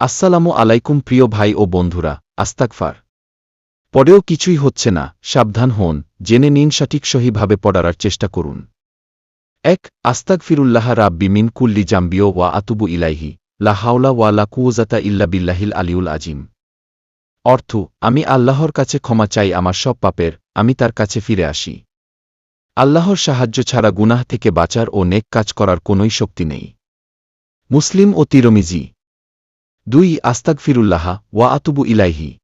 আসসালামু আলাইকুম প্রিয় ভাই ও বন্ধুরা আস্তাকফার পরেও কিছুই হচ্ছে না, সাবধান হন, জেনে নিন সঠিক সহিভাবে পড়ার চেষ্টা করুন। এক আস্তাক ফিরুল্লাহ রাব্বি মিন কুল্লি জাম্বিও ওয়া আতুবু ইলাইহি, লা হাওলা ওয়া লা কুওজাতা ইল্লা বিল্লাহিল আলিউল আজিম। অর্থ, আমি আল্লাহর কাছে ক্ষমা চাই আমার সব পাপের, আমি তার কাছে ফিরে আসি। আল্লাহর সাহায্য ছাড়া গুনাহ থেকে বাঁচার ও নেক কাজ করার কোনই শক্তি নেই। মুসলিম ও তিরমিজি দুই আস্তাক ফিরুল্লাহা ওয়া আতুবু ইলাইহি।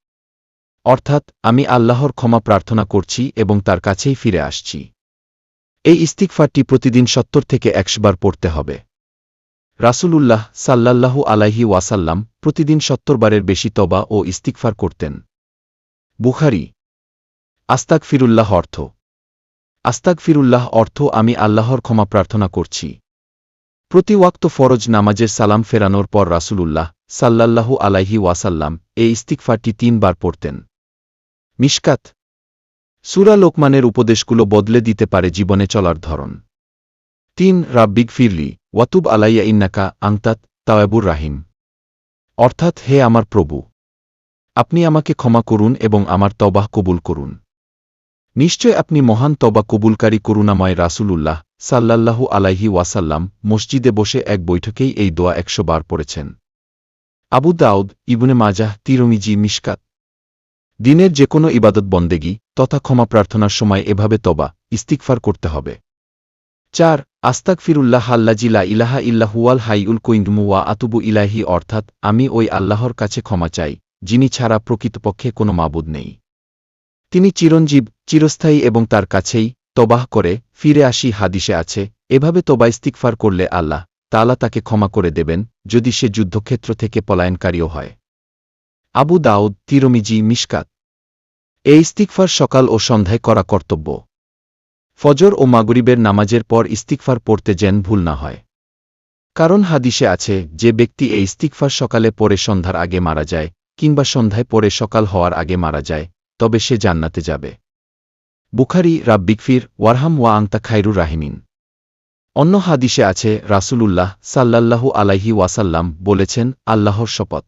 অর্থাৎ, আমি আল্লাহর ক্ষমা প্রার্থনা করছি এবং তার কাছেই ফিরে আসছি। এই ইস্তিকফারটি প্রতিদিন সত্তর থেকে একশবার পড়তে হবে। রাসূলুল্লাহ সাল্লাল্লাহু আলাইহি ওয়াসাল্লাম প্রতিদিন সত্তর বারের বেশি তবা ও ইস্তিকফার করতেন। বুখারি আস্তাক ফিরুল্লাহ অর্থ। আস্তাক ফিরুল্লাহ অর্থ আমি আল্লাহর ক্ষমা প্রার্থনা করছি। প্রতি ওয়াক্ত ফরজ নামাজের সালাম ফেরানোর পর রাসূলুল্লাহ সাল্লাল্লাহু আলাইহি ওয়াসাল্লাম এই ইস্তিকফারটি তিনবার পড়তেন। মিশকাত সুরা লোকমানের উপদেশগুলো বদলে দিতে পারে জীবনে চলার ধরন। তিন রাব্বিগ ফিরলি, ওয়াতুব আলাইয়া ইন্নাকা আংতাত তাওয়াবুর রাহিম। অর্থাৎ, হে আমার প্রভু, আপনি আমাকে ক্ষমা করুন এবং আমার তবাহ কবুল করুন। নিশ্চয় আপনি মহান তবা কবুলকারী করুণাময় রাসূলুল্লাহ সাল্লাল্লাহু আলাইহি ওয়াসাল্লাম মসজিদে বসে এক বৈঠকেই এই দোয়া একশো বার পড়েছেন। আবু দাউদ, ইবনে মাজাহ, তিরমিজি, মিশকাত। দিনের যে কোনো ইবাদত বন্দেগি তথা ক্ষমা প্রার্থনার সময় এভাবে তবা ইস্তিকফার করতে হবে। চার আস্তাক ফিরুল্লাহ আল্লাজিলা ইলাহা ইল্লাহুয়াল হাইউল ওয়া আতুবু ইলাহি অর্থাৎ আমি ওই আল্লাহর কাছে ক্ষমা চাই, যিনি ছাড়া প্রকৃতপক্ষে কোনো মাবুদ নেই। তিনি চিরঞ্জীব, চিরস্থায়ী এবং তার কাছেই তবাহ করে ফিরে আসি হাদিসে আছে, এভাবে তবা ইস্তিকফার করলে আল্লাহ তালা তাকে ক্ষমা করে দেবেন, যদি সে যুদ্ধক্ষেত্র থেকে পলায়নকারীও হয়। আবু দাউদ, তিরমিজি, মিশকাত। এই ইস্তিকফার সকাল ও সন্ধ্যায় করা কর্তব্য। ফজর ও মাগরিবের নামাজের পর ইস্তিকফার পড়তে যেন ভুল না হয়। কারণ হাদিসে আছে, যে ব্যক্তি এই ইস্তিকফার সকালে পরে সন্ধ্যার আগে মারা যায়, কিংবা সন্ধ্যায় পরে সকাল হওয়ার আগে মারা যায় তবে সে জান্নাতে যাবে। বুখারি রাব্বিকফির ওয়ারহাম ওয়া আংতা খাইরুর রাহিমিন। অন্য হাদিসে আছে, রাসূলুল্লাহ সাল্লাল্লাহু আলাইহি ওয়াসাল্লাম বলেছেন, আল্লাহর শপথ।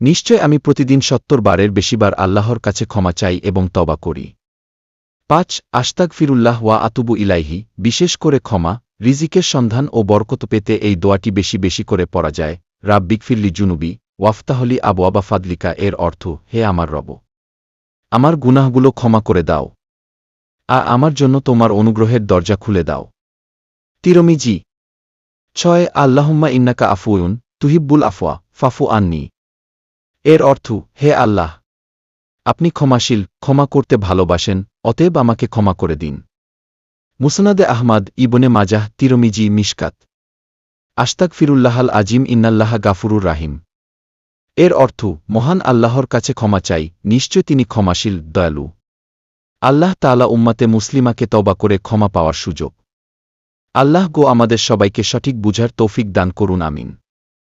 নিশ্চয় আমি প্রতিদিন সত্তর বারের বেশিবার আল্লাহর কাছে ক্ষমা চাই এবং তবা করি। পাঁচ আশতাক ফিরুল্লাহ ওয়া আতুবু ইলাইহি, বিশেষ করে ক্ষমা, রিজিকের সন্ধান ও বরকত পেতে এই দোয়াটি বেশি বেশি করে পড়া যায়। রাব্বিক ফিরলি জুনুবি, ওয়াফতাহলি আবু আবা ফাদলিকা এর অর্থ, হে আমার রব। আমার গুনাহগুলো ক্ষমা করে দাও। আ আমার জন্য তোমার অনুগ্রহের দরজা খুলে দাও। তিরমিজি, ছয়, আল্লাহম্মা ইন্নাকা আফুয়ুন তুহিব্বুল আফওয়া, ফাফু আন্নি। এর অর্থ, হে আল্লাহ, আপনি ক্ষমাশীল, ক্ষমা করতে ভালোবাসেন, অতএব আমাকে ক্ষমা করে দিন। মুসনাদে আহমাদ, ইবনে মাজাহ, তিরমিজি, মিশকাত। আশতাক ফিরুল্লাহাল আজিম, ইন্নাল্লাহ গাফুরুর রাহিম। এর অর্থ, মহান আল্লাহর কাছে ক্ষমা চাই, নিশ্চয় তিনি ক্ষমাশীল, দয়ালু। আল্লাহ তালা উম্মাতে মুসলিমাকে তবা করে ক্ষমা পাওয়ার সুযোগ। আল্লাহ গো আমাদের সবাইকে সঠিক বুঝার তৌফিক দান করুন, আমিন।